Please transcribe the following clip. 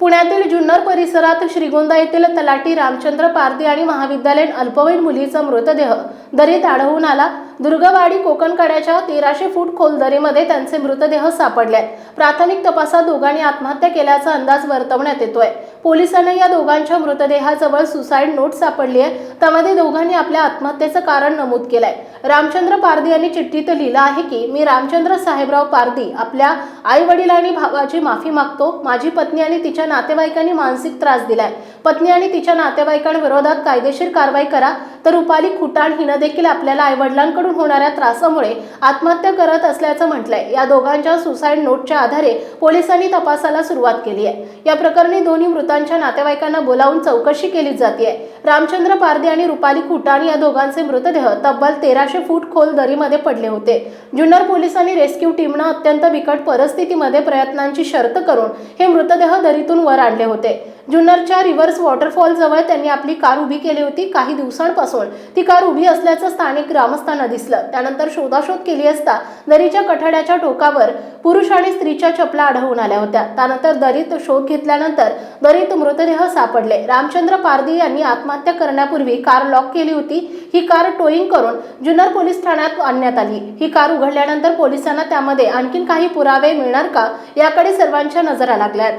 पुण्यातील जुन्नर परिसरात श्रीगोंदा येथील तलाठी रामचंद्र पारदी आणि महाविद्यालयीन अल्पवयीन मुलीचा मृतदेह दरीत आढळून आला. दुर्गवाडी कोकणकड्याच्या तेराशे फूट खोल दरीमध्ये त्यांचे मृतदेह सापडले. प्राथमिक तपासात दोघांनी आत्महत्या केल्याचा अंदाज वर्तवण्यात येतोय. पोलिसांना या दोघांच्या मृतदेहाजवळ सुसाईड नोट सापडली आहे. त्यामध्ये दोघांनी आपल्या आत्महत्येचं कारण नमूद केलंय. रामचंद्र पारधी यांनी चिठ्ठीत लिहिलं आहे की मी रामचंद्र साहेबराव पारधी आपल्या आई वडील आणि भावाची माफी मागतो. माझी पत्नी आणि तिच्या नातेवाईकांनी मानसिक त्रास दिलाय. पत्नी आणि तिच्या नातेवाईकांविरोधात कायदेशीर कारवाई करा. तर रुपाली खुटाण हिनं देखील आपल्याला आईवडिलांकडून होणाऱ्या त्रासामुळे आत्महत्या करत असल्याचं म्हटलंय. या दोघांच्या सुसाईड नोटच्या आधारे पोलिसांनी तपासाला सुरुवात केली आहे. या प्रकरणी दोन्ही मृतांच्या नातेवाईकांना बोलावून चौकशी केली जाते रामचंद्र पारदे आणि रुपाली खुटाण या दोघांचे मृतदेह तब्बल तेराशे फूट खोल दरीमध्ये पडले होते. जुन्नर पोलिसांनी रेस्क्यू टीमनं अत्यंत बिकट परिस्थितीमध्ये प्रयत्नांची शर्त करून हे मृतदेह दरीतून वर आणले होते. जुन्नरच्या रिव्हर्स वॉटरफॉल जवळ त्यांनी आपली कार उभी केली होती काही दिवसांपासून. ती कार उभी असल्याचं स्थानिक ग्रामस्थांना दिसलं. त्यानंतर शोधाशोध केली असता दरीच्या कठड्याच्या टोकावर पुरुष आणि स्त्रीच्या चपला आढळून आल्या होत्या. त्यानंतर दरीत शोध घेतल्यानंतर दरीत मृतदेह सापडले. रामचंद्र पारदी यांनी आत्महत्या करण्यापूर्वी कार लॉक केली होती. ही कार टोईंग करून जुन्नर पोलीस ठाण्यात आणण्यात आली. ही कार उघडल्यानंतर पोलिसांना त्यामध्ये आणखीन काही पुरावे मिळणार का याकडे सर्वांच्या नजरा लागल्यात.